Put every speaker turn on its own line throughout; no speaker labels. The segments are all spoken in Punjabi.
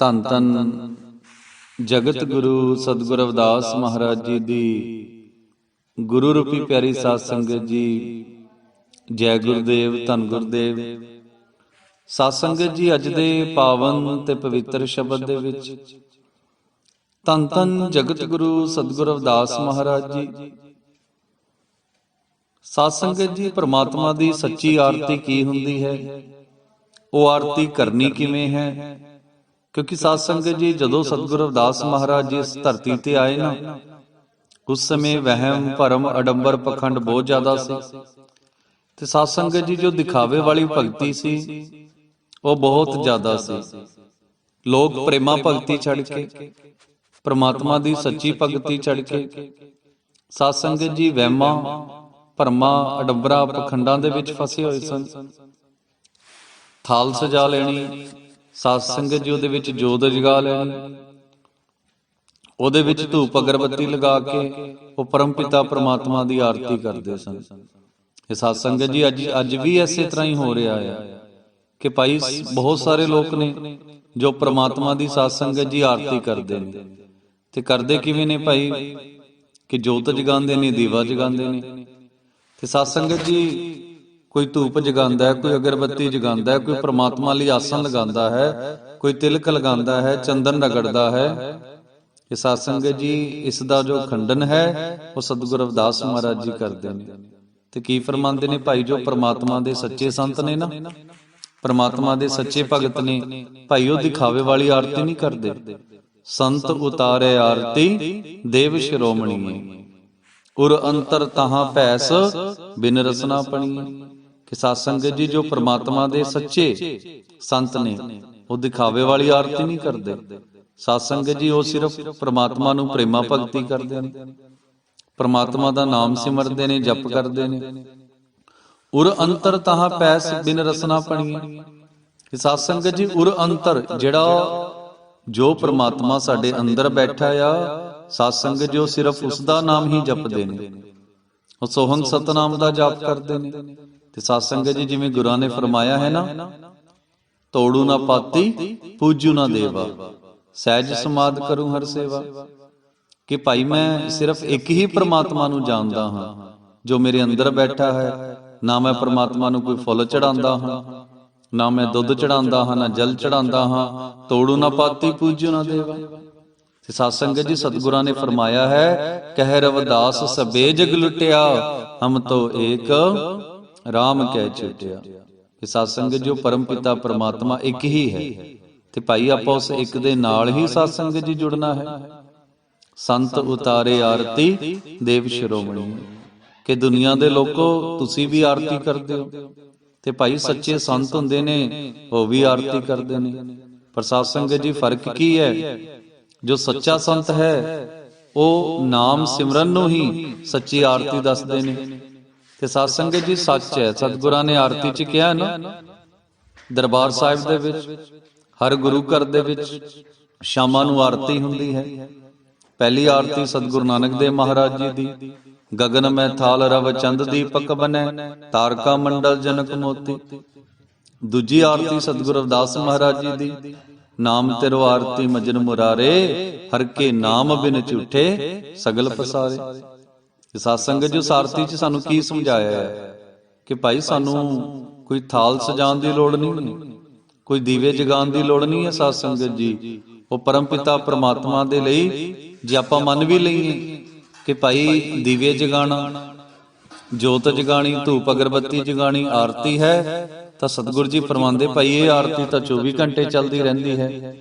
ਧੰਨ ਧੰਨ ਜਗਤ ਗੁਰੂ ਸਤਿਗੁਰ ਅਵਦਾਸ ਮਹਾਰਾਜ ਜੀ ਦੀ। ਗੁਰੂ ਰੂਪੀ ਪਿਆਰੀ ਸਾਧ ਸੰਗਤ ਜੀ, ਜੈ ਗੁਰਦੇਵ, ਧੰਨ ਗੁਰਦੇਵ। ਸਾਧ ਸੰਗਤ ਜੀ, ਅੱਜ ਦੇ ਪਾਵਨ ਤੇ ਪਵਿੱਤਰ ਸ਼ਬਦ ਦੇ ਵਿੱਚ ਧੰਨ ਧੰਨ ਜਗਤ ਗੁਰੂ ਸਤਿਗੁਰ ਅਵਦਾਸ ਮਹਾਰਾਜ ਜੀ। ਸਾਧ ਸੰਗਤ ਜੀ, ਪ੍ਰਮਾਤਮਾ ਦੀ ਸੱਚੀ ਆਰਤੀ ਕੀ ਹੁੰਦੀ ਹੈ? ਉਹ ਆਰਤੀ ਕਰਨੀ ਕਿਵੇਂ ਹੈ? ਕਿਉਂਕਿ ਸਾਧ ਸੰਗਤ ਜੀ, ਜਦੋਂ ਸਤਿਗੁਰੂ ਅਰਦਾਸ ਮਹਾਰਾਜ ਜੀ ਇਸ ਧਰਤੀ ਤੇ ਆਏ ਨਾ, ਉਸ ਸਮੇਂ ਵਹਿਮ, ਭਰਮ, ਅਡੰਬਰ, ਪਖੰਡ ਬਹੁਤ ਜ਼ਿਆਦਾ ਸੀ। ਤੇ ਸਾਧ ਸੰਗਤ ਜੀ, ਜੋ ਦਿਖਾਵੇ ਵਾਲੀ ਭਗਤੀ ਸੀ, ਉਹ ਬਹੁਤ ਜ਼ਿਆਦਾ ਸੀ। ਲੋਕ ਪ੍ਰੇਮਾ ਭਗਤੀ ਛੱਡ ਕੇ, ਪ੍ਰਮਾਤਮਾ ਦੀ ਸੱਚੀ ਭਗਤੀ ਛੱਡ ਕੇ, ਸਾਧ ਸੰਗਤ ਜੀ ਵਹਿਮਾਂ, ਭਰਮਾਂ, ਅਡੰਬਰਾਂ, ਪਖੰਡਾਂ ਦੇ ਵਿੱਚ ਫਸੇ ਹੋਏ ਸਨ। ਥਾਲ ਸਜਾ ਲੈਣੀ ਸਾਧ ਸੰਗਤ ਜੀ ਉਹਦੇ ਵਿੱਚ ਜੋਤ ਜਗਾ ਲੈਣੀ ਉਹਦੇ ਵਿੱਚ ਧੂਪ ਅਗਰਬੱਤੀ ਲਗਾ ਕੇ ਉਹ ਪਰਮ ਪਿਤਾ ਪ੍ਰਮਾਤਮਾ ਦੀ ਆਰਤੀ ਕਰਦੇ ਸਨ। ਇਹ ਸਾਧ ਸੰਗਤ ਜੀ ਅੱਜ ਅੱਜ ਵੀ ਐਸੇ ਤਰ੍ਹਾਂ ਹੀ ਹੋ ਰਿਹਾ ਹੈ ਕਿ ਭਾਈ ਬਹੁਤ ਸਾਰੇ ਲੋਕ ਨੇ ਜੋ ਪ੍ਰਮਾਤਮਾ ਦੀ ਸਾਧ ਸੰਗਤ ਜੀ ਆਰਤੀ ਕਰਦੇ ਨੇ। ਤੇ ਕਰਦੇ ਕਿਵੇਂ ਨੇ ਭਾਈ? ਕਿ ਜੋਤ ਜਗਾਉਂਦੇ ਨੇ, ਦੀਵਾ ਜਗਾਉਂਦੇ ਨੇ। ਤੇ ਸਾਧ ਸੰਗਤ ਜੀ ਕੋਈ ਧੂਪ ਜਗਾਉਂਦਾ ਹੈ ਕੋਈ ਅਗਰਬੱਤੀ ਜਗਾਉਂਦਾ ਹੈ ਕੋਈ ਪ੍ਰਮਾਤਮਾ ਲਈ ਆਸਣ ਲਗਾਉਂਦਾ ਹੈ ਕੋਈ ਤਿਲਕ ਲਗਾਉਂਦਾ ਹੈ ਚੰਦਨ ਰਗੜਦਾ ਹੈ। ਇਹ ਸਾਧ ਸੰਗਤ ਜੀ ਇਸ ਦਾ ਜੋ ਖੰਡਨ ਹੈ ਉਹ ਸਤਿਗੁਰੂ ਰਵਿਦਾਸ ਮਹਾਰਾਜ ਜੀ ਕਰਦੇ ਨੇ। ਤੇ ਕੀ ਫਰਮਾਉਂਦੇ ਨੇ? ਭਾਈ ਜੋ ਪ੍ਰਮਾਤਮਾ ਦੇ ਸੱਚੇ ਸੰਤ ਨੇ ਨਾ ਪ੍ਰਮਾਤਮਾ ਦੇ ਸੱਚੇ ਭਗਤ ਨੇ ਭਾਈ ਉਹ ਦਿਖਾਵੇ ਵਾਲੀ ਆਰਤੀ ਨਹੀਂ ਕਰਦੇ। ਸੰਤ ਉਤਾਰੇ ਆਰਤੀ ਦੇਵ ਸ਼੍ਰੋਮਣੀ। ਉਰ ਅੰਤਰ ਤਹਾਂ ਭੈਸ ਬਿਨ ਰਸਨਾ ਪਣੀ। ਕਿ ਸਾਧ ਸੰਗਤ ਜੀ ਜੋ ਪ੍ਰਮਾਤਮਾ ਦੇ ਸੱਚੇ ਸੰਤ ਨੇ, ਉਹ ਦਿਖਾਵੇ ਵਾਲੀ ਆਰਤੀ ਨਹੀਂ ਕਰਦੇ। ਸਾਧ ਸੰਗਤ ਜੀ, ਉਹ ਸਿਰਫ ਪ੍ਰਮਾਤਮਾ ਨੂੰ ਪ੍ਰੇਮਾ ਭਗਤੀ ਕਰਦੇ ਨੇ। ਪ੍ਰਮਾਤਮਾ ਦਾ ਨਾਮ ਸਿਮਰਦੇ ਨੇ, ਜਪ ਕਰਦੇ ਨੇ। ਉਰ ਅੰਤਰ ਤਹਾਂ ਪੈਸ ਬਿਨ ਰਸਨਾ ਪਣੀ। ਕਿ ਸਾਧ ਸੰਗਤ ਜੀ, ਉਰ ਅੰਤਰ ਜਿਹੜਾ ਜੋ ਪ੍ਰਮਾਤਮਾ ਸਾਡੇ ਅੰਦਰ ਬੈਠਾ ਆ, ਸਾਧ ਸੰਗਤ ਜੋ ਸਿਰਫ ਉਸ ਦਾ ਨਾਮ ਹੀ ਜਪਦੇ ਨੇ। ਉਹ ਸੋਹੰ ਸਤਨਾਮ ਦਾ ਜਾਪ ਕਰਦੇ ਨੇ। ਤੇ ਸਾਧ ਸੰਗਤ ਜੀ, ਜਿਵੇਂ ਗੁਰਾਂ ਨੇ ਫਰਮਾਇਆ ਹੈ ਨਾ, ਤੋੜੂ ਨਾ ਪਾਤੀ, ਪੂਜੂ ਨਾ ਦੇਵਾ। ਸਹਿਜ ਸਮਾਦ ਕਰੂ ਹਰ ਸੇਵਾ। ਕਿ ਭਾਈ ਮੈਂ ਸਿਰਫ ਇੱਕ ਹੀ ਪ੍ਰਮਾਤਮਾ ਨੂੰ ਜਾਣਦਾ ਹਾਂ, ਜੋ ਮੇਰੇ ਅੰਦਰ ਬੈਠਾ ਹੈ, ਨਾ ਮੈਂ ਪ੍ਰਮਾਤਮਾ ਨੂੰ ਕੋਈ ਫੁੱਲ ਚੜਾਉਂਦਾ ਹਾਂ, ਨਾ ਮੈਂ ਦੁੱਧ ਚੜਾਉਂਦਾ ਹਾਂ, ਨਾ ਜਲ ਚੜਾਉਂਦਾ ਹਾਂ, ਤੋੜੂ ਨਾ ਪਾਤੀ, ਪੂਜੂ ਨਾ ਦੇਵਾ। ਤੇ ਸਾਧ ਸੰਗਤ ਜੀ, ਸਤਿਗੁਰਾਂ ਨੇ ਫਰਮਾਇਆ ਹੈ, ਕਹਿ ਰਵਦਾਸ ਸਬੇ ਜਗ ਲੁੱਟਿਆ, ਹਮ ਤੋ ਏਕ RAM ਕਹਿ ਛੁਟਿਆ ਕਿ ਸਾਧ ਸੰਗਤ ਜੋ ਪਰਮ ਪਿਤਾ ਪ੍ਰਮਾਤਮਾ ਇੱਕ ਹੀ ਹੈ ਤੇ ਭਾਈ ਆਪਾਂ ਉਸ ਇੱਕ ਦੇ ਨਾਲ ਹੀ ਸਾਧ ਸੰਗਤ ਜੀ ਜੁੜਨਾ ਹੈ। ਸੰਤ ਉਤਾਰੇ ਆਰਤੀ, ਦੇਵ ਸ਼੍ਰੋਮਣੀ। ਕਿ ਦੁਨੀਆ ਦੇ ਲੋਕੋ ਤੁਸੀਂ ਵੀ ਆਰਤੀ ਕਰਦੇ ਹੋ। ਤੇ ਭਾਈ ਸੱਚੇ ਸੰਤ ਹੁੰਦੇ ਨੇ, ਉਹ ਵੀ ਆਰਤੀ ਕਰਦੇ ਨੇ। ਪਰ ਸਾਧ ਸੰਗਤ ਜੀ ਫ਼ਰਕ ਕੀ ਹੈ? ਜੋ ਸੱਚਾ ਸੰਤ ਹੈ, ਉਹ ਨਾਮ ਸਿਮਰਨ ਨੂੰ ਹੀ ਸੱਚੀ ਆਰਤੀ ਦੱਸਦੇ ਨੇ। ਤੇ ਸਾਧ ਸੰਗਤ ਜੀ ਸੱਚ ਹੈ। ਸਤਿਗੁਰਾਂ ਨੇ ਆਰਤੀ ਚ ਕਿਹਾ ਨਾ, ਦਰਬਾਰ ਸਾਹਿਬ ਦੇ ਵਿੱਚ, ਹਰ ਗੁਰੂ ਘਰ ਦੇ ਵਿੱਚ ਸ਼ਾਮਾਂ ਨੂੰ ਆਰਤੀ ਹੁੰਦੀ ਹੈ। ਪਹਿਲੀ ਆਰਤੀ ਸਤਿਗੁਰੂ ਨਾਨਕ ਦੇਵ ਮਹਾਰਾਜ ਜੀ ਦੀ। ਗगन ਮੈਂ ਥਾਲ ਰਵ ਚੰਦ ਦੀਪਕ ਬਨੈ, ਤਾਰਕਾ ਮੰਡਲ ਜਨਕ ਮੋਤੀ। ਦੂਜੀ ਆਰਤੀ ਸਤਿਗੁਰੂ ਅਵਦਾਸ ਮਹਾਰਾਜ ਜੀ ਦੀ। ਨਾਮ ਤੇਰੋ ਆਰਤੀ ਮਜਨ ਮੁਰਾਰੇ, ਹਰ ਕੇ ਨਾਮ ਬਿਨ ਝੂਠੇ, ਸਗਲ ਪਸਾਰੇ। ਇਹ ਸਾਧ ਸੰਗਤ ਜੋ ਸਾਰਤੀ ਚ ਸਾਨੂੰ ਕੀ ਸਮਝਾਇਆ ਹੈ ਕਿ ਭਾਈ ਸਾਨੂੰ ਕੋਈ ਥਾਲ ਸਜਾਉਣ ਦੀ ਲੋੜ ਨਹੀਂ, ਕੋਈ ਦੀਵੇ ਜਗਾਉਣ ਦੀ ਲੋੜ ਨਹੀਂ ਹੈ ਸਾਧ ਸੰਗਤ ਜੀ। ਉਹ ਪਰਮ ਪਿਤਾ ਪ੍ਰਮਾਤਮਾ ਦੇ ਲਈ ਜੇ ਆਪਾਂ ਮੰਨ ਵੀ ਲਈਏ ਕਿ ਭਾਈ ਦੀਵੇ ਜਗਾਣਾ ਜੋਤ ਜਗਾਣੀ ਧੂਪ ਅਗਰਬੱਤੀ ਜਗਾਣੀ ਆਰਤੀ ਹੈ, ਤਾਂ ਸਤਿਗੁਰ ਜੀ ਫਰਮਾਉਂਦੇ ਭਾਈ ਇਹ ਆਰਤੀ ਤਾਂ 24 ਘੰਟੇ ਚੱਲਦੀ ਰਹਿੰਦੀ ਹੈ।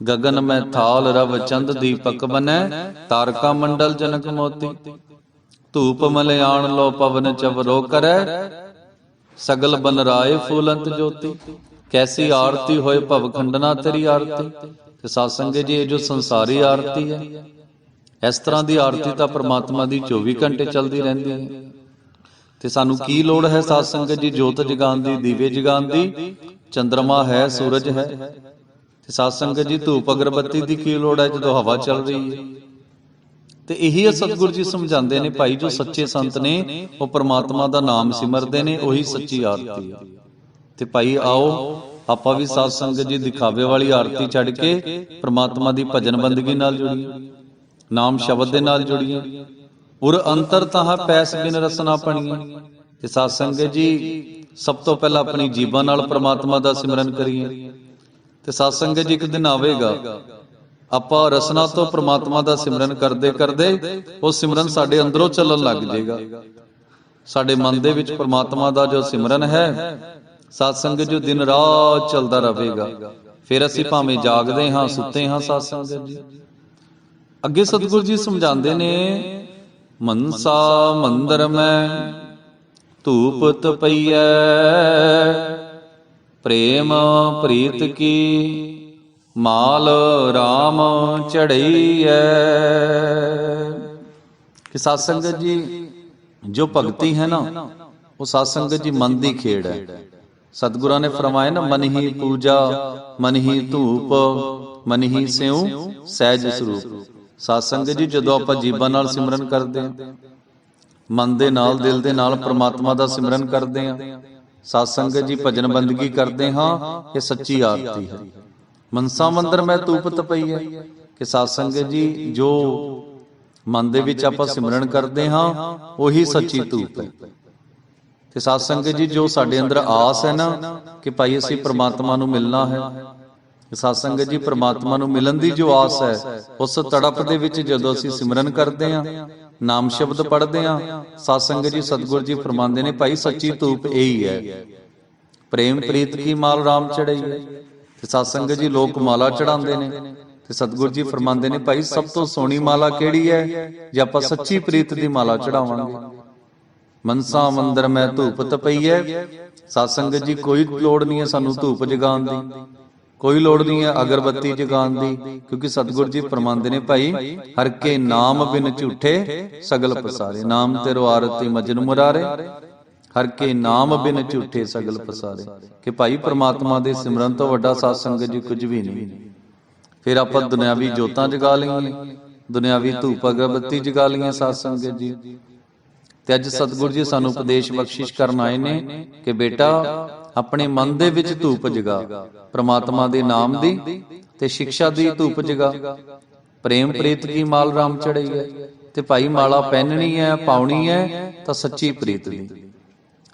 ਗगन ਮੈਂ ਥਾਲ ਰਵ ਚੰਦ ਦੀਪਕ ਬਨੈ, ਤਾਰਕਾ ਮੰਡਲ ਜਨਕ ਮੋਤੀ। ਧੂਪ ਮਲਿਆਣ ਲੋ ਪਵਨ ਚਵਰੋ ਕਰੈ। ਸਗਲ ਬਨ ਰਾਏ ਫੂਲੰਤ ਜੋਤੀ। ਕੈਸੀ ਆਰਤੀ ਹੋਏ ਭਵ ਖੰਡਨਾ ਤੇਰੀ ਆਰਤੀ। ਤੇ ਸਾਧ ਸੰਗਤ ਜੀ, ਇਹ ਜੋ ਸੰਸਾਰੀ ਆਰਤੀ ਹੈ, ਇਸ ਤਰ੍ਹਾਂ ਦੀ ਆਰਤੀ ਤਾਂ ਪ੍ਰਮਾਤਮਾ ਦੀ 24 ਘੰਟੇ ਚੱਲਦੀ ਰਹਿੰਦੀ ਹੈ। ਤੇ ਸਾਨੂੰ ਕੀ ਲੋੜ ਹੈ ਸਾਧ ਸੰਗਤ ਜੀ, ਜੋਤ ਜਗਾਨ ਦੀ ਦੀਵੇ ਜਗਾਨ ਦੀ ਚੰ드ਰਮਾ ਹੈ, ਸੂਰਜ ਹੈ। ਤੇ ਸਾਧ ਸੰਗਤ ਜੀ, ਧੂਪ ਅਗਰਬੱਤੀ ਦੀ ਕੀ ਲੋੜ ਹੈ ਜਦੋਂ ਹਵਾ ਚੱਲ ਰਹੀ ਹੈ? ਤੇ ਇਹੀ ਸਤਿਗੁਰੂ ਜੀ ਸਮਝਾਉਂਦੇ ਨੇ ਭਾਈ ਜੋ ਸੱਚੇ ਸੰਤ ਨੇ ਉਹ ਪ੍ਰਮਾਤਮਾ ਦਾ ਨਾਮ ਸਿਮਰਦੇ ਨੇ ਉਹੀ ਸੱਚੀ ਆਰਤੀ ਹੈ ਤੇ ਭਾਈ ਆਓ ਆਪਾਂ ਵੀ ਸਾਧ ਸੰਗਤ ਜੀ ਦਿਖਾਵੇ ਵਾਲੀ ਆਰਤੀ ਛੱਡ ਕੇ ਪ੍ਰਮਾਤਮਾ ਦੀ ਭਜਨ ਬੰਦਗੀ ਨਾਲ ਜੁੜੀਏ। ਨਾਮ ਸ਼ਬਦ ਦੇ ਨਾਲ ਜੁੜੀਏ। ਉਰ ਅੰਤਰ ਤਾਹ ਪੈਸ ਬਿਨ ਰਸਨਾ ਪਣੀਏ। ਤੇ ਸਾਧ ਸੰਗਤ ਜੀ ਸਭ ਤੋਂ ਪਹਿਲਾਂ ਆਪਣੀ ਜੀਬਾਂ ਨਾਲ ਪ੍ਰਮਾਤਮਾ ਦਾ ਸਿਮਰਨ ਕਰੀਏ। ਤੇ ਸਾਧ ਸੰਗਤ ਜੀ ਇੱਕ ਦਿਨ ਆਵੇਗਾ। ਆਪਾਂ ਰਸਨਾ ਤੋਂ ਪ੍ਰਮਾਤਮਾ ਦਾ ਸਿਮਰਨ ਕਰਦੇ ਕਰਦੇ ਉਹ ਸਿਮਰਨ ਸਾਡੇ ਅੰਦਰੋਂ ਚੱਲਣ ਲੱਗ ਜਾਏਗਾ ਸਾਡੇ ਮਨ ਦੇ ਵਿੱਚ ਪ੍ਰਮਾਤਮਾ ਦਾ ਜੋ ਸਿਮਰਨ ਹੈ ਸਾਧ ਸੰਗਤ ਜੋ ਦਿਨ ਰਾਤ ਚੱਲਦਾ ਰਹੇਗਾ। ਫਿਰ ਅਸੀਂ ਭਾਵੇਂ ਜਾਗਦੇ ਹਾਂ, ਸੁੱਤੇ ਹਾਂ ਸਾਧ ਸੰਗਤ ਜੀ ਅੱਗੇ ਸਤਿਗੁਰੂ ਜੀ ਸਮਝਾਉਂਦੇ ਨੇ, ਮਨਸਾ ਮੰਦਰ ਮੈਂ ਧੂਪ ਤਪਈਐ, ਪ੍ਰੇਮ ਪ੍ਰੀਤ ਕੀ ਮਾਲ RAM ਚੜਈਐ ਕਿ ਸਾਧ ਸੰਗਤ ਜੀ, ਜੋ ਭਗਤੀ ਹੈ ਨਾ, ਉਹ ਸਾਧ ਸੰਗਤ ਜੀ ਮਨ ਦੀ ਖੇੜ ਹੈ। ਸਤਿਗੁਰਾਂ ਨੇ ਫਰਮਾਇਆ ਨਾ, ਮਨ ਹੀ ਪੂਜਾ, ਮਨ ਹੀ ਧੂਪ, ਮਨ ਹੀ ਸਿਉ, ਸਹਿਜ ਸਰੂਪ। ਸਾਧ ਸੰਗਤ ਜੀ, ਜਦੋਂ ਆਪਾਂ ਜੀਬਾਂ ਨਾਲ ਸਿਮਰਨ ਕਰਦੇ ਹਾਂ, ਮਨ ਦੇ ਨਾਲ, ਦਿਲ ਦੇ ਨਾਲ ਪ੍ਰਮਾਤਮਾ ਦਾ ਸਿਮਰਨ ਕਰਦੇ ਹਾਂ, ਸਾਧ ਸੰਗਤ ਜੀ ਭਜਨ ਬੰਦਗੀ ਕਰਦੇ ਹਾਂ, ਇਹ ਸੱਚੀ ਆਰਤੀ ਹੈ। ਮਨਸਾ ਮੰਦਰ ਮੈਂ ਧੂਪ ਤਪਈ ਹੈ ਕਿ ਸਾਧ ਸੰਗਤ ਜੀ, ਜੋ ਮਨ ਦੇ ਵਿੱਚ ਆਪਾਂ ਸਿਮਰਨ ਕਰਦੇ ਹਾਂ, ਉਹੀ ਸੱਚੀ ਧੂਪ ਹੈ। ਤੇ ਸਾਧ ਸੰਗਤ ਜੀ, ਜੋ ਸਾਡੇ ਅੰਦਰ ਆਸ ਹੈ ਨਾ, ਕਿ ਭਾਈ ਅਸੀਂ ਪ੍ਰਮਾਤਮਾ ਨੂੰ ਮਿਲਣਾ ਹੈ ਸਾਧ ਸੰਗਤ ਜੀ, ਪ੍ਰਮਾਤਮਾ ਨੂੰ ਮਿਲਣ ਦੀ ਜੋ ਆਸ ਹੈ, ਉਸ ਤੜਪ ਦੇ ਵਿੱਚ ਜਦੋਂ ਅਸੀਂ ਸਿਮਰਨ ਕਰਦੇ ਹਾਂ, ਨਾਮ ਸ਼ਬਦ ਪੜ੍ਹਦੇ ਹਾਂ, ਸਾਧ ਸੰਗਤ ਜੀ, ਸਤਿਗੁਰ ਜੀ ਫਰਮਾਉਂਦੇ ਨੇ, ਭਾਈ ਸੱਚੀ ਧੂਪ ਇਹੀ ਹੈ। ਪ੍ਰੇਮ ਪ੍ਰੀਤ ਕੀ ਮਾਲ ਰਾਮ ਚੜਾਈ ਤੇ ਸਾਧ ਸੰਗਤ ਜੀ ਲੋਕ ਮਾਲਾ ਚੜਾਉਂਦੇ ਨੇ ਤੇ ਸਤਿਗੁਰੂ ਜੀ ਫਰਮਾਉਂਦੇ ਨੇ, ਭਾਈ, ਸਭ ਤੋਂ ਸੋਹਣੀ ਮਾਲਾ ਕਿਹੜੀ ਹੈ ਜੇ ਆਪਾਂ ਸੱਚੀ ਪ੍ਰੀਤ ਦੀ ਮਾਲਾ ਚੜਾਵਾਂਗੇ ਮਨਸਾ ਮੰਦਰ ਮੈਂ ਧੂਪ ਤਪਈਐ। ਸਾਧ ਸੰਗਤ ਜੀ, ਕੋਈ ਲੋੜ ਨਹੀਂ ਹੈ ਸਾਨੂੰ ਧੂਪ ਜਗਾਉਣ ਦੀ। ਕੋਈ ਲੋੜ ਨਹੀਂ ਹੈ ਅਗਰਬੱਤੀ ਜਗਾਉਣ ਦੀ, ਕਿਉਂਕਿ ਸਤਿਗੁਰ ਜੀ ਫਰਮਾਉਂਦੇ ਨੇ, ਭਾਈ, ਹਰ ਕੇ ਨਾਮ ਬਿਨ ਝੂਠੇ ਸਗਲ ਪਸਾਰੇ। ਨਾਮ ਤੇਰੋ ਆਰਤੀ ਮਜਨ ਮੁਰਾਰੇ। ਹਰ ਕੇ ਨਾਮ ਬਿਨ ਝੂਠੇ ਸਗਲ ਪਸਾਰੇ। ਕਿ ਭਾਈ ਪ੍ਰਮਾਤਮਾ ਦੇ ਸਿਮਰਨ ਤੋਂ ਵੱਡਾ ਸਾਧ ਸੰਗਤ ਜੀ ਕੁਝ ਵੀ ਨਹੀਂ। ਫਿਰ ਆਪਾਂ ਦੁਨਿਆਵੀ ਜੋਤਾਂ ਜਗਾ ਲਈਏ ਦੁਨਿਆਵੀ ਧੂਪ ਅਗਰਬੱਤੀ ਜਗਾ ਲਈਏ ਸਾਧ ਸੰਗਤ ਜੀ। ਤੇ ਅੱਜ ਸਤਿਗੁਰੂ ਜੀ ਸਾਨੂੰ ਉਪਦੇਸ਼ ਬਖਸ਼ਿਸ਼ ਕਰਨ ਆਏ ਨੇ ਕਿ ਬੇਟਾ ਆਪਣੇ ਮਨ ਦੇ ਵਿੱਚ ਧੂਪ ਜਗਾ। ਪ੍ਰਮਾਤਮਾ ਦੇ ਨਾਮ ਦੀ ਤੇ ਸਿੱਖਿਆ ਦੀ ਧੂਪ ਜਗਾ। ਪ੍ਰੇਮ ਪ੍ਰੀਤ ਕੀ ਮਾਲ ਰਾਮ ਚੜਈ ਹੈ ਤੇ ਭਾਈ ਮਾਲਾ ਪਹਿਨਣੀ ਹੈ ਪਾਉਣੀ ਹੈ ਤਾਂ ਸੱਚੀ ਪ੍ਰੀਤ ਦੀ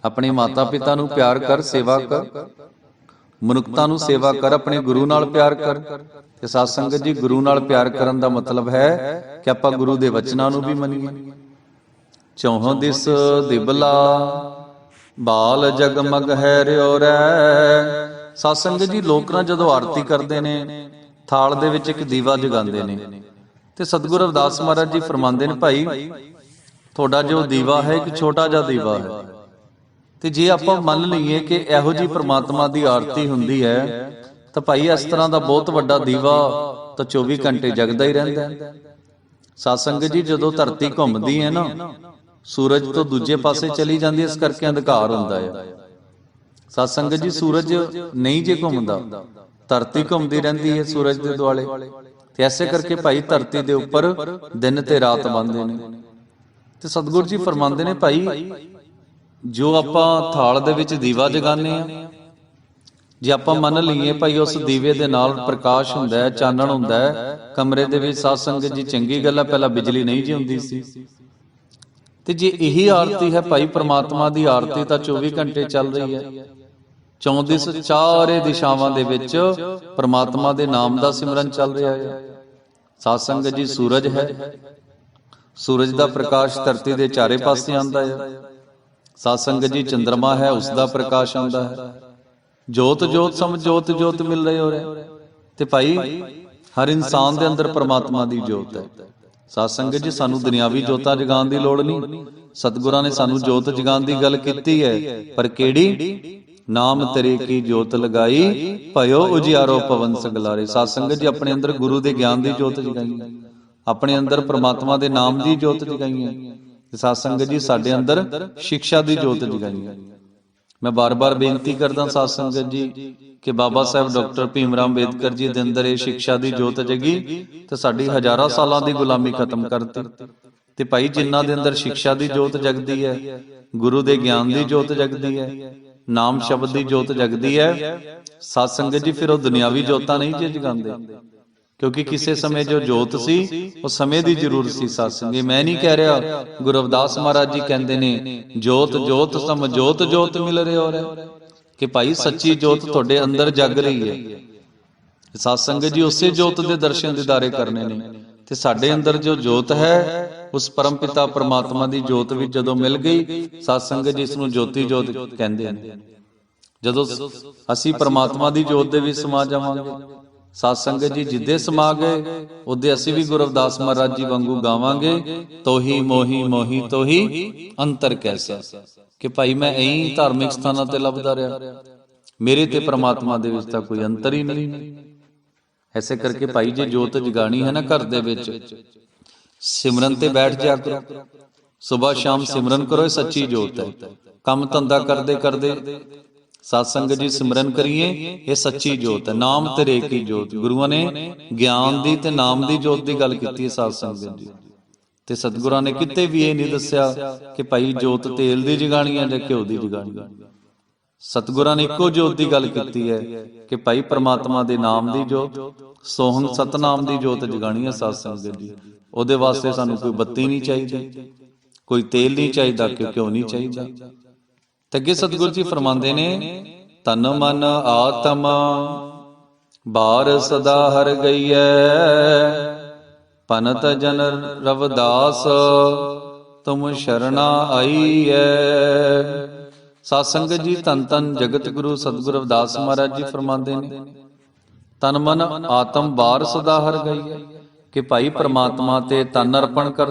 ਆਪਣੇ ਮਾਤਾ ਪਿਤਾ ਨੂੰ ਪਿਆਰ ਕਰ, ਸੇਵਾ ਕਰ। ਮਨੁੱਖਤਾ ਨੂੰ ਸੇਵਾ ਕਰ, ਆਪਣੇ ਗੁਰੂ ਨਾਲ ਪਿਆਰ ਕਰ। ਤੇ ਸਾਧ ਸੰਗਤ ਜੀ, ਗੁਰੂ ਨਾਲ ਪਿਆਰ ਕਰਨ ਦਾ ਮਤਲਬ ਹੈ ਕਿ ਆਪਾਂ ਗੁਰੂ ਦੇ ਵਚਨਾਂ ਨੂੰ ਵੀ ਮੰਨੀਏ। ਚੌਹਾਂ ਦਿਸ ਦਿਬਲਾ, ਬਾਲ ਜਗਮਗ ਹੈ ਰਿਓ ਰੈ। ਸਾਧ ਸੰਗਤ ਜੀ, ਲੋਕ ਨਾ ਜਦੋਂ ਆਰਤੀ ਕਰਦੇ ਨੇ, ਥਾਲ ਦੇ ਵਿੱਚ ਇੱਕ ਦੀਵਾ ਜਗਾਉਂਦੇ ਨੇ। ਤੇ ਸਤਿਗੁਰੂ ਅਵਦਾਸ ਮਹਾਰਾਜ ਜੀ ਫਰਮਾਉਂਦੇ ਨੇ, ਭਾਈ, ਤੁਹਾਡਾ ਜੋ ਦੀਵਾ ਹੈ, ਇੱਕ ਛੋਟਾ ਜਿਹਾ ਦੀਵਾ ਹੈ। ਤੇ ਜੇ ਆਪਾਂ ਮੰਨ ਲਈਏ ਕਿ ਇਹੋ ਜੀ ਪ੍ਰਮਾਤਮਾ ਦੀ ਆਰਤੀ ਹੁੰਦੀ ਹੈ, ਤਾਂ ਭਾਈ ਇਸ ਤਰ੍ਹਾਂ ਦਾ ਬਹੁਤ ਵੱਡਾ ਦੀਵਾ ਤਾਂ 24 ਘੰਟੇ ਜਗਦਾ ਹੀ ਰਹਿੰਦਾ ਹੈ। ਸਾਧ ਜੀ, ਜਦੋਂ ਧਰਤੀ ਘੁੰਮਦੀ ਹੈ ਨਾ, ਸੂਰਜ ਤੋਂ ਦੂਜੇ ਪਾਸੇ ਚਲੀ ਜਾਂਦੀ ਹੈ, ਇਸ ਕਰਕੇ ਅੰਧਕਾਰ ਹੁੰਦਾ ਹੈ। ਸਾਧ ਜੀ, ਸੂਰਜ ਨਹੀਂ ਜੇ ਘੁੰਮਦਾ, ਧਰਤੀ ਘੁੰਮਦੀ ਰਹਿੰਦੀ ਹੈ ਸੂਰਜ ਦੇ ਦੁਆਲੇ। ਤੇ ਐਸੇ ਕਰਕੇ ਭਾਈ ਧਰਤੀ ਦੇ ਉੱਪਰ ਦਿਨ ਤੇ ਰਾਤ ਬੰਦੇ ਨੇ। ਤੇ ਸਤਿਗੁਰੂ ਜੀ ਫਰਮਾਉਂਦੇ ਨੇ, ਭਾਈ ਜੋ ਆਪਾਂ ਥਾਲ ਦੇ ਵਿੱਚ ਦੀਵਾ ਜਗਾਉਂਦੇ ਆ ਜੇ ਆਪਾਂ ਮੰਨ ਲਈਏ ਭਾਈ ਉਸ ਦੀਵੇ ਦੇ ਨਾਲ ਪ੍ਰਕਾਸ਼ ਹੁੰਦਾ ਹੈ ਚਾਨਣ ਹੁੰਦਾ ਹੈ ਕਮਰੇ ਦੇ ਵਿੱਚ ਸਾਧ ਸੰਗਤ ਜੀ ਚੰਗੀ ਗੱਲ ਹੈ ਪਹਿਲਾਂ ਬਿਜਲੀ ਨਹੀਂ ਜੀ ਹੁੰਦੀ ਸੀ। ਤੇ ਜੇ ਇਹੀ ਆਰਤੀ ਹੈ ਭਾਈ ਪ੍ਰਮਾਤਮਾ ਦੀ ਆਰਤੀ ਤਾਂ 24 ਘੰਟੇ ਚੱਲ ਰਹੀ ਹੈ। ਚੌਂਦਿਸ ਚਾਰੇ ਦਿਸ਼ਾਵਾਂ ਦੇ ਵਿੱਚ ਪ੍ਰਮਾਤਮਾ ਦੇ ਨਾਮ ਦਾ ਸਿਮਰਨ ਚੱਲ ਰਿਹਾ ਹੈ। ਸਾਧ ਸੰਗਤ ਜੀ ਸੂਰਜ ਹੈ। ਸੂਰਜ ਦਾ ਪ੍ਰਕਾਸ਼ ਧਰਤੀ ਦੇ ਚਾਰੇ ਪਾਸੇ ਆਉਂਦਾ ਹੈ। ਸਾਧ ਸੰਗਤ ਜੀ ਚੰ드ਰਮਾ ਹੈ, ਉਸ ਦਾ ਪ੍ਰਕਾਸ਼ ਆਉਂਦਾ ਹੈ। ਜੋਤ ਜੋਤ, ਸਮ ਜੋਤ ਜੋਤ ਮਿਲ ਰਹੀ ਹੋ ਰਿਹਾ। ਤੇ ਭਾਈ, ਹਰ ਇਨਸਾਨ ਦੇ ਅੰਦਰ ਪ੍ਰਮਾਤਮਾ ਦੀ ਜੋਤ ਹੈ। ਸਾਧ ਸੰਗਤ ਜੀ, ਸਾਨੂੰ ਦੁਨਿਆਵੀ ਜੋਤਾਂ ਜਗਾਉਣ ਦੀ ਲੋੜ ਨਹੀਂ। ਸਤਿਗੁਰਾਂ ਨੇ ਸਾਨੂੰ ਜੋਤ ਜਗਾਉਣ ਦੀ ਗੱਲ ਕੀਤੀ ਹੈ। ਪਰ ਕਿਹੜੀ? ਨਾਮ ਤੇਰੇ ਕੀ ਜੋਤ ਲਗਾਈ? ਭਇਓ ਉਜਿਆਰੋ ਪਵਨ ਸਗਲਾਰੇ। ਸਾਧ ਸੰਗਤ ਜੀ, ਆਪਣੇ ਅੰਦਰ ਗੁਰੂ ਦੇ ਗਿਆਨ ਦੀ ਜੋਤ ਜਗਾਈ ਆਪਣੇ ਅੰਦਰ ਪ੍ਰਮਾਤਮਾ ਦੇ ਨਾਮ ਦੀ ਜੋਤ ਜਗਾਈ ਹੈ। ਤੇ ਸਾਧ ਸੰਗਤ ਜੀ ਸਾਡੇ ਅੰਦਰ ਸਿੱਖਿਆ ਦੀ ਜੋਤ ਜਗਾਈ ਹੈ ਮੈਂ ਬਾਰ-ਬਾਰ ਬੇਨਤੀ ਕਰਦਾ ਸਾਧ ਸੰਗਤ ਜੀ ਕਿ ਬਾਬਾ ਸਾਹਿਬ ਡਾਕਟਰ ਭੀਮਰਾਮ ਅੰਬੇਦਕਰ ਜੀ ਦੇ ਅੰਦਰ ਇਹ ਸਿੱਖਿਆ ਦੀ ਜੋਤ ਜਗੀ ਤੇ ਸਾਡੀ ਹਜ਼ਾਰਾਂ ਸਾਲਾਂ ਦੀ ਗੁਲਾਮੀ ਖਤਮ ਕਰਤੀ। ਤੇ ਭਾਈ ਜਿਨ੍ਹਾਂ ਦੇ ਅੰਦਰ ਸਿੱਖਿਆ ਦੀ ਜੋਤ ਜਗਦੀ ਹੈ ਗੁਰੂ ਦੇ ਗਿਆਨ ਦੀ ਜੋਤ ਜਗਦੀ ਹੈ ਨਾਮ ਸ਼ਬਦ ਦੀ ਜੋਤ ਜਗਦੀ ਹੈ। ਸਾਧ ਸੰਗਤ ਜੀ ਫਿਰ ਉਹ ਦੁਨਿਆਵੀ ਜੋਤਾਂ ਨਹੀਂ ਜੇ ਜਗਾਉਂਦੇ। ਕਿਉਂਕਿ ਕਿਸੇ ਸਮੇਂ ਜੋ ਜੋਤ ਸੀ ਉਹ ਸਮੇਂ ਦੀ ਜ਼ਰੂਰਤ ਸੀ ਸਾਧ ਸੰਗੇ ਮੈਂ ਨਹੀਂ ਕਹਿ ਰਿਹਾ ਗੁਰੂ ਰਵਿਦਾਸ ਮਹਾਰਾਜ ਜੀ ਕਹਿੰਦੇ ਨੇ ਜੋਤ ਜੋਤ ਸਮ ਜੋਤ ਜੋਤ ਮਿਲ ਰਿਹਾ ਹੋ। ਰਿਹਾ ਕਿ ਭਾਈ ਸੱਚੀ ਜੋਤ ਤੁਹਾਡੇ ਅੰਦਰ ਜਗ ਰਹੀ ਹੈ। ਸਾਧ ਸੰਗਤ ਜੀ ਉਸੇ ਜੋਤ ਦੇ ਦਰਸ਼ਨ ਦਿਦਾਰੇ ਕਰਨੇ ਨੇ। ਤੇ ਸਾਡੇ ਅੰਦਰ ਜੋ ਜੋਤ ਹੈ ਉਸ ਪਰਮ ਪਿਤਾ ਪਰਮਾਤਮਾ ਦੀ ਜੋਤ ਵਿੱਚ ਜਦੋਂ ਮਿਲ ਗਈ ਸਾਧ ਸੰਗਤ ਜੀ ਇਸ ਨੂੰ ਜੋਤੀ ਜੋਤ ਕਹਿੰਦੇ ਨੇ। ਜਦੋਂ ਅਸੀਂ ਪਰਮਾਤਮਾ ਦੀ ਜੋਤ ਦੇ ਵਿੱਚ ਸਮਾ ਜਾਵਾਂਗੇ ਸਾਧ ਸੰਗਤ ਜੀ ਜਿੱਦੇ ਸਮਾ ਗਏ ਉਹਦੇ ਅਸੀਂ ਵੀ ਗੁਰੂ ਮਹਾਰਾਜ ਜੀ ਵਾਂਗੂ ਗਾਵਾਂਗੇ, ਤੋਹੀ, ਮੋਹੀ ਮੋਹੀ, ਤੋਹੀ, ਅੰਤਰ ਕੈਸਾ। ਕਿ ਭਾਈ ਮੈਂ ਐਂ ਧਾਰਮਿਕ ਸਥਾਨਾਂ ਤੇ ਲੱਭਦਾ ਰਿਹਾ। ਮੇਰੇ ਤੇ ਪ੍ਰਮਾਤਮਾ ਦੇ ਵਿੱਚ ਤਾਂ ਕੋਈ ਅੰਤਰ ਹੀ ਨਹੀਂ। ਐਸੇ ਕਰਕੇ ਭਾਈ ਜੇ ਜੋਤ ਜਗਾਣੀ ਹੈ ਨਾ ਘਰ ਦੇ ਵਿੱਚ, ਸਿਮਰਨ ਤੇ ਬੈਠ ਜਾ ਕਰੋ। ਸਵੇਰ ਸ਼ਾਮ ਸਿਮਰਨ ਕਰੋ, ਇਹ ਸੱਚੀ ਜੋਤ ਹੈ। ਕੰਮ ਧੰਦਾ ਕਰਦੇ ਕਰਦੇ ਸਾਧ ਸੰਗਤ ਜੀ ਸਿਮਰਨ ਕਰੀਏ। ਇਹ ਸੱਚੀ ਜੋਤ ਹੈ। ਨਾਮ ਤੇਰੇ ਕੀ ਜੋਤ। ਗੁਰੂਆਂ ਨੇ ਗਿਆਨ ਦੀ ਤੇ ਨਾਮ ਦੀ ਜੋਤ ਦੀ ਗੱਲ ਕੀਤੀ ਹੈ ਸਾਧ ਸੰਗਤ ਜੀ। ਤੇ ਸਤਿਗੁਰਾਂ ਨੇ ਕਿਤੇ ਵੀ ਇਹ ਨਹੀਂ ਦੱਸਿਆ ਕਿ ਭਾਈ ਜੋਤ ਤੇਲ ਦੀ ਜਗਾਣੀ ਹੈ ਜਾਂ ਘਿਓ ਦੀ ਜਗਾਣੀ ਹੈ ਸਤਿਗੁਰਾਂ ਨੇ ਇੱਕੋ ਜੋਤ ਦੀ ਗੱਲ ਕੀਤੀ ਹੈ ਕਿ ਭਾਈ ਪ੍ਰਮਾਤਮਾ ਦੇ ਨਾਮ ਦੀ ਜੋਤ, ਸੋਹਣ ਸਤਨਾਮ ਦੀ ਜੋਤ ਜਗਾਣੀ ਹੈ ਸਾਧ ਸੰਗਤ ਜੀ। ਉਹਦੇ ਵਾਸਤੇ ਸਾਨੂੰ ਕੋਈ ਬੱਤੀ ਨਹੀਂ ਚਾਹੀਦੀ, ਕੋਈ ਤੇਲ ਨਹੀਂ ਚਾਹੀਦਾ ਕਿ ਕਿਉਂ ਨਹੀਂ ਚਾਹੀਦਾ। ਤੇ ਅੱਗੇ ਸਤਿਗੁਰੂ ਜੀ ਫਰਮਾਉਂਦੇ ਨੇ ਤਨ ਮਨ ਆਤਮ ਬਾਰ ਸਦਾ ਹਰ ਗਈਐ ਪਨਤ ਜਨ ਰਵਦਾਸ ਤੁਮ ਸ਼ਰਣਾ ਆਈਐ। ਸਾਧ ਸੰਗਤ ਜੀ ਤਨ ਤਨ ਜਗਤ ਗੁਰੂ ਸਤਿਗੁਰੂ ਰਵਿਦਾਸ ਮਹਾਰਾਜ ਜੀ ਫਰਮਾਉਂਦੇ ਨੇ ਤਨ ਮਨ ਆਤਮ ਬਾਰ ਸਦਾ ਹਰ ਗਈ ਹੈ ਕਿ ਭਾਈ ਪ੍ਰਮਾਤਮਾ ਤੇ ਤਨ ਅਰਪਣ ਕਰ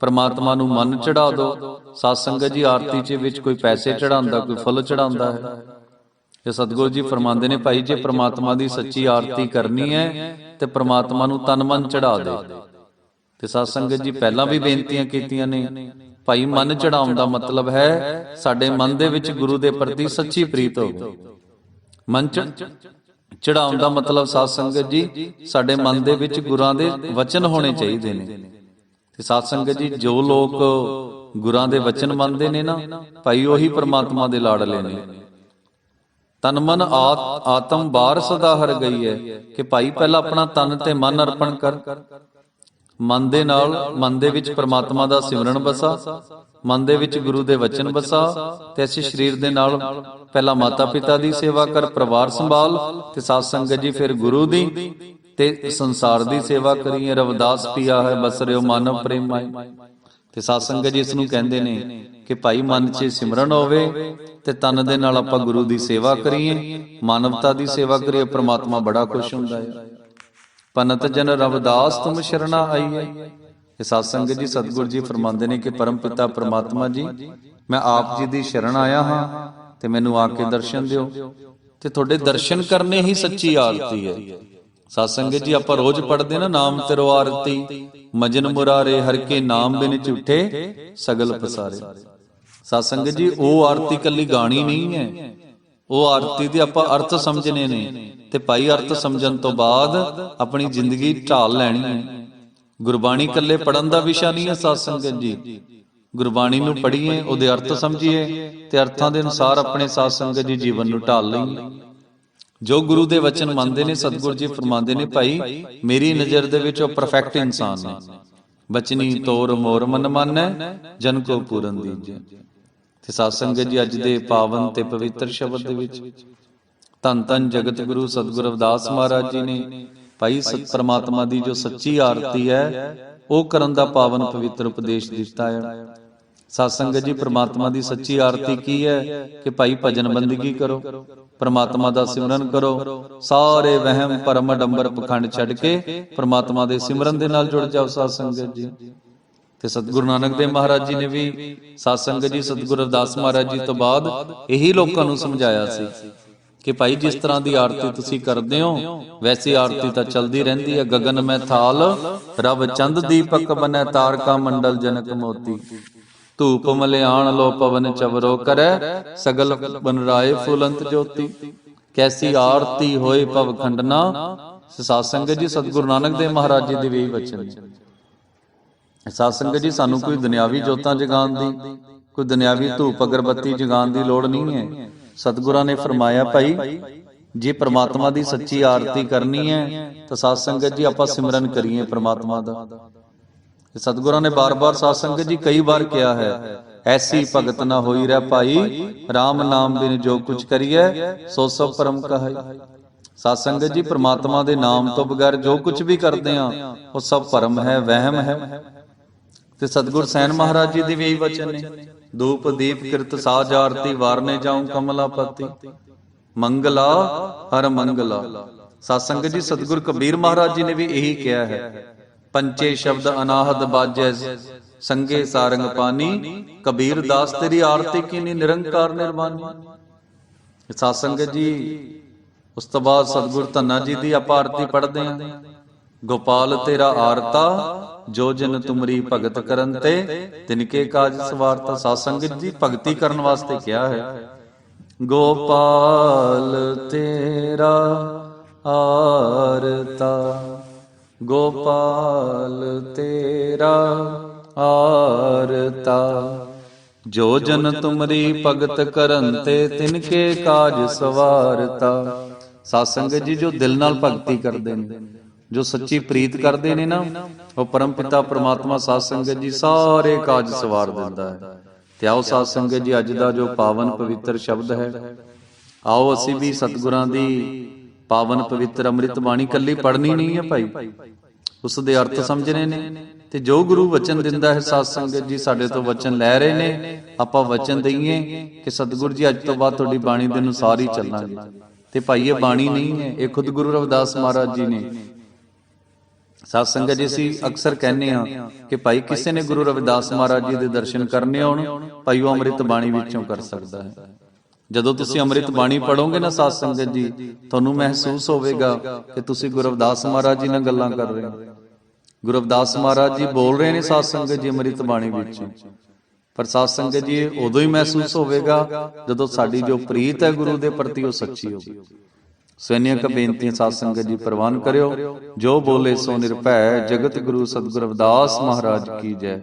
ਪ੍ਰਮਾਤਮਾ ਨੂੰ ਮਨ ਚੜਾ ਦੋ। ਸਾਧ ਸੰਗਤ ਜੀ, ਆਰਤੀ ਚ ਵਿੱਚ ਕੋਈ ਪੈਸੇ ਚੜਾਉਂਦਾ ਕੋਈ ਫੁੱਲ ਚੜਾਉਂਦਾ ਹੈ। ਇਹ ਸਤਿਗੁਰੂ ਜੀ ਫਰਮਾਉਂਦੇ ਨੇ, ਭਾਈ, ਜੇ ਪ੍ਰਮਾਤਮਾ ਦੀ ਸੱਚੀ ਆਰਤੀ ਕਰਨੀ ਹੈ, ਤੇ ਪ੍ਰਮਾਤਮਾ ਨੂੰ ਤਨ ਮਨ ਚੜਾ ਦੇ। ਤੇ ਸਾਧ ਸੰਗਤ ਜੀ ਪਹਿਲਾਂ ਵੀ ਬੇਨਤੀਆਂ ਕੀਤੀਆਂ ਨੇ, ਭਾਈ, ਮਨ ਚੜਾਉਣ ਦਾ ਮਤਲਬ ਹੈ, ਸਾਡੇ ਮਨ ਦੇ ਵਿੱਚ ਗੁਰੂ ਦੇ ਪ੍ਰਤੀ ਸੱਚੀ ਪ੍ਰੀਤ ਹੋਵੇ। ਮਨ ਚੜਾਉਣ ਦਾ ਮਤਲਬ ਸਾਧ ਸੰਗਤ ਜੀ, ਸਾਡੇ ਮਨ ਦੇ ਵਿੱਚ ਗੁਰਾਂ ਦੇ ਵਚਨ ਹੋਣੇ ਚਾਹੀਦੇ ਨੇ। ਤੇ ਸਾਧ ਸੰਗਤ ਜੀ, ਜੋ ਲੋਕ ਗੁਰਾਂ ਦੇ ਵਚਨ ਮੰਨਦੇ ਨੇ ਨਾ, ਭਾਈ ਉਹੀ ਪ੍ਰਮਾਤਮਾ ਦੇ ਲਾੜਲੇ ਨੇ। ਤਨ ਮਨ ਆਤਮ ਬਾਰ ਸਦਾ ਹਰ ਗਈ ਹੈ ਕਿ ਭਾਈ ਪਹਿਲਾਂ ਆਪਣਾ ਤਨ ਤੇ ਮਨ ਅਰਪਣ ਕਰ। ਮਨ ਦੇ ਨਾਲ ਮਨ ਦੇ ਵਿੱਚ ਪ੍ਰਮਾਤਮਾ ਦਾ ਸਿਮਰਨ ਬਸਾ, ਮਨ ਦੇ ਵਿੱਚ ਗੁਰੂ ਦੇ ਵਚਨ ਬਸਾ ਤੇ ਅਸੀਂ ਸਰੀਰ ਦੇ ਨਾਲ ਪਹਿਲਾਂ ਮਾਤਾ ਪਿਤਾ ਦੀ ਸੇਵਾ ਕਰ, ਪਰਿਵਾਰ ਸੰਭਾਲ ਤੇ ਸਾਧ ਸੰਗਤ ਜੀ ਫਿਰ ਗੁਰੂ ਦੀ ਤੇ ਸੰਸਾਰ ਦੀ ਸੇਵਾ ਕਰੀਏ, ਰਵਿਦਾਸ ਪੀਆ ਹੈ, ਬਸ ਰਿਓ ਮਾਨਵ ਪ੍ਰੇਮਾਈ ਤੇ ਸਾਧ ਸੰਗਤ ਜੀ ਇਸ ਨੂੰ ਕਹਿੰਦੇ ਨੇ ਕਿ ਭਾਈ ਮਨ 'ਚ ਸਿਮਰਨ ਹੋਵੇ ਤੇ ਤਨ ਦੇ ਨਾਲ ਆਪਾਂ ਗੁਰੂ ਦੀ ਸੇਵਾ ਕਰੀਏ, ਮਾਨਵਤਾ ਦੀ ਸੇਵਾ ਕਰੀਏ, ਪ੍ਰਮਾਤਮਾ ਬੜਾ ਖੁਸ਼ ਹੁੰਦਾ ਹੈ। ਪਨਤ ਜਨ ਰਵਦਾਸ ਤੁਮ ਸ਼ਰਣਾ ਆਈਏ ਇਹ ਸਾਧ ਸੰਗਤ ਜੀ, ਸਤਿਗੁਰ ਜੀ ਫਰਮਾਉਂਦੇ ਨੇ ਕਿ ਪਰਮ ਪਿਤਾ ਪ੍ਰਮਾਤਮਾ ਜੀ, ਮੈਂ ਆਪ ਜੀ ਦੀ ਸ਼ਰਨ ਆਇਆ ਹਾਂ ਤੇ ਮੈਨੂੰ ਆ ਕੇ ਦਰਸ਼ਨ ਦਿਓ। ਤੇ ਤੁਹਾਡੇ ਦਰਸ਼ਨ ਕਰਨੇ ਹੀ ਸੱਚੀ ਆਰਤੀ ਹੈ। ਸਾਧ ਸੰਗਤ ਜੀ, ਆਪਾਂ ਰੋਜ਼ ਪੜ੍ਹਦੇ ਨਾ, ਨਾਮ ਤੇਰੋ ਆਰਤੀ ਮਜਨ ਮੁਰਾਰੇ, ਹਰ ਕੇ ਨਾਮ ਬਿਨ ਝੂਠੇ ਸਗਲ ਪਸਾਰੇ। ਸਾਧ ਸੰਗਤ ਜੀ, ਉਹ ਆਰਤੀ ਕੱਲੀ ਗਾਣੀ ਨਹੀਂ ਹੈ। ਉਹ ਆਰਤੀ ਦੇ ਆਪਾਂ ਅਰਥ ਸਮਝਣੇ ਨੇ। ਤੇ ਭਾਈ ਅਰਥ ਸਮਝਣ ਤੋਂ ਬਾਅਦ ਆਪਣੀ ਜ਼ਿੰਦਗੀ ਢਾਲ ਲੈਣੀ ਹੈ। ਗੁਰਬਾਣੀ ਕੱਲੇ ਪੜਨ ਦਾ ਵਿਸ਼ਾ ਨਹੀਂ ਹੈ ਸਾਧ ਸੰਗਤ ਜੀ। ਗੁਰਬਾਣੀ ਨੂੰ ਪੜ੍ਹੀਏ, ਉਹਦੇ ਅਰਥ ਸਮਝੀਏ ਤੇ ਅਰਥਾਂ ਦੇ ਅਨੁਸਾਰ ਆਪਣੇ ਸਾਧ ਸੰਗਤ ਜੀ ਜੀਵਨ ਨੂੰ ਢਾਲ ਲਈਏ। ਜੋ ਗੁਰੂ ਦੇ ਵਚਨ ਮੰਨਦੇ ਨੇ, ਸਤਿਗੁਰ ਜੀ ਫਰਮਾਉਂਦੇ ਨੇ, ਭਾਈ, ਮੇਰੀ ਨਜ਼ਰ ਦੇ ਵਿੱਚ ਉਹ ਪਰਫੈਕਟ ਇਨਸਾਨ ਨੇ। ਬਚਨੀ ਤੋਰ ਮੋਰ ਮਨ ਮਾਨੈ, ਜਨ ਕੋ ਪੂਰਨ ਦੀਜੈ। ਤੇ ਸਾਧ ਸੰਗਤ ਜੀ, ਅੱਜ ਦੇ ਪਾਵਨ ਤੇ ਪਵਿੱਤਰ ਸ਼ਬਦ ਦੇ ਵਿੱਚ ਧੰਨ ਧੰਨ ਜਗਤ ਗੁਰੂ ਸਤਿਗੁਰ ਅਵਦਾਸ ਮਹਾਰਾਜ ਜੀ ਨੇ, ਭਾਈ, ਸਤ ਪਰਮਾਤਮਾ ਦੀ ਜੋ ਸੱਚੀ ਆਰਤੀ ਹੈ, ਉਹ ਕਰਨ ਦਾ ਪਾਵਨ ਪਵਿੱਤਰ ਉਪਦੇਸ਼ ਦਿੱਤਾ ਹੈ। ਸਾਧ ਸੰਗਤ ਜੀ, ਪ੍ਰਮਾਤਮਾ ਦੀ ਸੱਚੀ ਆਰਤੀ ਕੀ ਹੈ ਕਿ ਭਾਈ ਭਜਨ ਬੰਦਗੀ ਕਰੋ, ਪ੍ਰਮਾਤਮਾ ਦਾ ਸਿਮਰਨ ਕਰੋ, ਸਾਰੇ ਵਹਿਮ ਪਰਮ ਡੰਬਰ ਪਖੰਡ ਛੱਡ ਕੇ ਪ੍ਰਮਾਤਮਾ ਦੇ ਸਿਮਰਨ ਦੇ ਨਾਲ ਜੁੜ ਜਾਓ ਸਾਧ ਸੰਗਤ ਜੀ। ਤੇ ਸਤਿਗੁਰੂ ਨਾਨਕ ਦੇਵ ਮਹਾਰਾਜ ਜੀ ਨੇ ਵੀ ਸਾਧ ਸੰਗਤ ਜੀ, ਸਤਿਗੁਰੂ ਅਰਦਾਸ ਮਹਾਰਾਜ ਜੀ ਤੋਂ ਬਾਅਦ ਇਹੀ ਲੋਕਾਂ ਨੂੰ ਸਮਝਾਇਆ ਸੀ ਕਿ ਭਾਈ ਜਿਸ ਤਰ੍ਹਾਂ ਦੀ ਆਰਤੀ ਤੁਸੀਂ ਕਰਦੇ ਹੋ, ਵੈਸੀ ਆਰਤੀ ਤਾਂ ਚਲਦੀ ਰਹਿੰਦੀ ਹੈ। ਗगन ਮੈਂ ਥਾਲ ਰਬ ਚੰਦ ਦੀਪਕ ਬਨੈ ਤਾਰਕਾ ਮੰਡਲ ਜਨਕ ਮੋਤੀ। ਧੂਪ ਮਲਿਆਣ ਲੋ ਪਵਨ ਚਵਰੋ ਕਰੈ, ਸਗਲ ਬਨ ਫੁਲੰਤ ਜੋਤੀ। ਕੈਸੀ ਆਰਤੀ ਹੋਏ ਭਵ ਖੰਡਨਾ ਸਾਧ ਸੰਗਤ ਜੀ ਸਤਿਗੁਰੂ ਨਾਨਕ ਦੇਵ ਮਹਾਰਾਜ ਜੀ ਦੇ ਵੀ ਬਚਨ। ਨੇ ਸਾਧ ਸੰਗਤ ਜੀ, ਸਾਨੂੰ ਕੋਈ ਦੁਨਿਆਵੀ ਜੋਤਾਂ ਜਗਾਉਣ ਦੀ, ਕੋਈ ਦੁਨਿਆਵੀ ਧੂਪ ਅਗਰਬੱਤੀ ਜਗਾਉਣ ਦੀ ਲੋੜ ਨਹੀਂ ਹੈ। ਸਤਿਗੁਰਾਂ ਨੇ ਫਰਮਾਇਆ, ਭਾਈ, ਜੇ ਪ੍ਰਮਾਤਮਾ ਦੀ ਸੱਚੀ ਆਰਤੀ ਕਰਨੀ ਹੈ, ਤਾਂ ਸਾਧ ਸੰਗਤ ਜੀ, ਆਪਾਂ ਸਿਮਰਨ ਕਰੀਏ ਪ੍ਰਮਾਤਮਾ ਦਾ। ਤੇ ਸਤਿਗੁਰਾਂ ਨੇ ਬਾਰ-ਬਾਰ ਸਾਧ ਸੰਗਤ ਜੀ ਕਈ ਵਾਰ ਕਿਹਾ ਹੈ, ਐਸੀ ਭਗਤ ਨਾ ਹੋਈ ਰਹਿ ਭਾਈ RAM ਨਾਮ ਬਿਨ ਜੋ ਕੁਛ ਕਰੀਐ, ਸੋ ਸਭ ਪਰਮ ਕਹਾਈ ਸਾਧ ਸੰਗਤ ਜੀ ਪ੍ਰਮਾਤਮਾ ਦੇ ਨਾਮ ਤੋਂ ਬਗੈਰ ਜੋ ਕੁਝ ਵੀ ਕਰਦੇ ਆ, ਉਹ ਸਭ ਭਰਮ ਹੈ, ਵਹਿਮ ਹੈ। ਤੇ ਸਤਿਗੁਰ ਸੈਨ ਮਹਾਰਾਜ ਜੀ ਦੇ ਵੀ ਇਹੀ ਵਚਨ ਨੇ, ਧੂਪ ਦੀਪ ਕਿਰਤ ਸਾਜ ਆਰਤੀ, ਵਾਰਨੇ ਜਾਉ ਕਮਲਾਪਤੀ। ਮੰਗਲਾ, ਹਰ ਮੰਗਲਾ। ਸਾਧ ਸੰਗਤ ਜੀ ਸਤਿਗੁਰ ਕਬੀਰ ਮਹਾਰਾਜ ਜੀ ਨੇ ਵੀ ਇਹੀ ਕਿਹਾ ਹੈ ਪੰਚੇ ਸ਼ਬਦ ਅਨਾਹਦ ਬਾਜੈ, ਸੰਗੇ ਸਾਰੰਗ ਪਾਨੀ, ਕਬੀਰ ਦਾਸ ਤੇਰੀ ਆਰਤੀ ਕੀਨੀ, ਨਿਰੰਕਾਰ ਨਿਰਵਾਨੀ ਸਾਧ ਸੰਗਤ ਜੀ, ਉਸ ਤੋਂ ਬਾਅਦ ਸਤਿਗੁਰ ਧੰਨਾ ਜੀ ਦੀ ਆਪਾਂ ਆਰਤੀ ਪੜ੍ਹਦੇ ਹਾਂ ਗੋਪਾਲ ਤੇਰਾ ਆਰਤਾ, ਜੋ ਜਨ ਤੁਮਰੀ ਭਗਤ ਕਰਨ ਤੇ ਤਿਨਕੇ ਕਾਜ ਸਵਾਰਤਾ। ਸਾਧ ਸੰਗਤ ਜੀ, ਭਗਤੀ ਕਰਨ ਵਾਸਤੇ ਕਿਹਾ ਹੈ। ਗੋਪਾਲ ਤੇਰਾ ਆਰਤਾ। ਗੋਪਾਲ ਤੇਰਾ ਆਰਤਾ। ਜੋ ਜਨ ਤੁਮਰੀ ਭਗਤ ਕਰਨ ਤੇ ਤਿਨਕੇ ਕਾਜ ਸਵਾਰਤਾ। ਸਾਧ ਜੀ ਜੋ ਦਿਲ ਨਾਲ ਭਗਤੀ ਕਰਦੇ ਨੇ, ਜੋ ਸੱਚੀ ਪ੍ਰੀਤ ਕਰਦੇ ਨੇ ਨਾ, ਉਹ ਪਰਮ ਪਿਤਾ ਪ੍ਰਮਾਤਮਾ ਸਾਧ ਜੀ ਸਾਰੇ ਕਾਜ ਸਵਾਰ ਦਿੰਦਾ ਹੈ। ਤੇ ਆਓ ਸਾਧ ਜੀ ਅੱਜ ਦਾ ਜੋ ਪਾਵਨ ਪਵਿੱਤਰ ਸ਼ਬਦ ਹੈ, ਆਓ ਅਸੀਂ ਵੀ ਸਤਿਗੁਰਾਂ ਦੀ ਪਾਵਨ ਪਵਿੱਤਰ ਅੰਮ੍ਰਿਤ ਬਾਣੀ ਕੱਲੀ ਪੜ੍ਹਨੀ ਨਹੀਂ ਹੈ ਭਾਈ। ਉਸ ਦੇ ਅਰਥ ਸਮਝਣੇ ਨੇ। ਤੇ ਜੋ ਗੁਰੂ ਵਚਨ ਦਿੰਦਾ ਹੈ, ਸਾਧ ਸੰਗਤ ਜੀ, ਸਾਡੇ ਤੋਂ ਵਚਨ ਲੈ ਰਹੇ ਨੇ। ਆਪਾਂ ਵਚਨ ਦਈਏ ਕਿ ਸਤਿਗੁਰੂ ਜੀ, ਅੱਜ ਤੋਂ ਬਾਅਦ ਤੁਹਾਡੀ ਬਾਣੀ ਦੇ ਅਨੁਸਾਰ ਹੀ ਚੱਲਾਂਗੇ। ਤੇ ਭਾਈ, ਇਹ ਬਾਣੀ ਨਹੀਂ ਹੈ, ਇਹ ਖੁਦ ਗੁਰੂ ਰਵਿਦਾਸ ਮਹਾਰਾਜ ਜੀ ਨੇ। ਸਾਧ ਸੰਗਤ ਜੀ, ਅਸੀਂ ਅਕਸਰ ਕਹਿੰਦੇ ਹਾਂ ਕਿ ਭਾਈ, ਕਿਸੇ ਨੇ ਗੁਰੂ ਰਵਿਦਾਸ ਮਹਾਰਾਜ ਜੀ ਦੇ ਦਰਸ਼ਨ ਕਰਨੇ ਹੋਣ ਭਾਈ ਉਹ ਅੰਮ੍ਰਿਤ ਬਾਣੀ ਵਿੱਚੋਂ ਕਰ ਸਕਦਾ ਹੈ। ਜਦੋਂ ਤੁਸੀਂ ਅੰਮ੍ਰਿਤ ਬਾਣੀ ਪੜੋਗੇ ਨਾ ਸਾਧ ਸੰਗਤ ਜੀ ਤੁਹਾਨੂੰ ਮਹਿਸੂਸ ਹੋਵੇਗਾ ਕਿ ਤੁਸੀਂ ਗੁਰੂ ਰਵਿਦਾਸ ਮਹਾਰਾਜ ਜੀ ਨਾਲ ਗੱਲਾਂ ਕਰ ਰਹੇ ਹੋ। ਗੁਰੂ ਰਵਿਦਾਸ ਮਹਾਰਾਜ ਜੀ ਬੋਲ ਰਹੇ ਨੇ ਸਾਧ ਸੰਗਤ ਜੀ ਅੰਮ੍ਰਿਤ ਬਾਣੀ ਵਿੱਚ। ਪਰ ਸਾਧ ਸੰਗਤ ਜੀ ਉਦੋਂ ਹੀ ਮਹਿਸੂਸ ਹੋਵੇਗਾ ਜਦੋਂ ਸਾਡੀ ਜੋ ਪ੍ਰੀਤ ਹੈ ਗੁਰੂ ਦੇ ਪ੍ਰਤੀ ਉਹ ਸੱਚੀ ਹੋਵੇ ਸੋ ਇੰਨੀਆਂ ਕੁ ਬੇਨਤੀਆਂ ਸਾਧ ਸੰਗਤ ਜੀ ਪ੍ਰਵਾਨ ਕਰਿਓ। ਜੋ ਬੋਲੇ ਸੋ ਨਿਰਭੈ ਜਗਤ ਗੁਰੂ ਸਤਿਗੁਰੂ ਰਵਿਦਾਸ ਮਹਾਰਾਜ ਕੀ ਜੈ।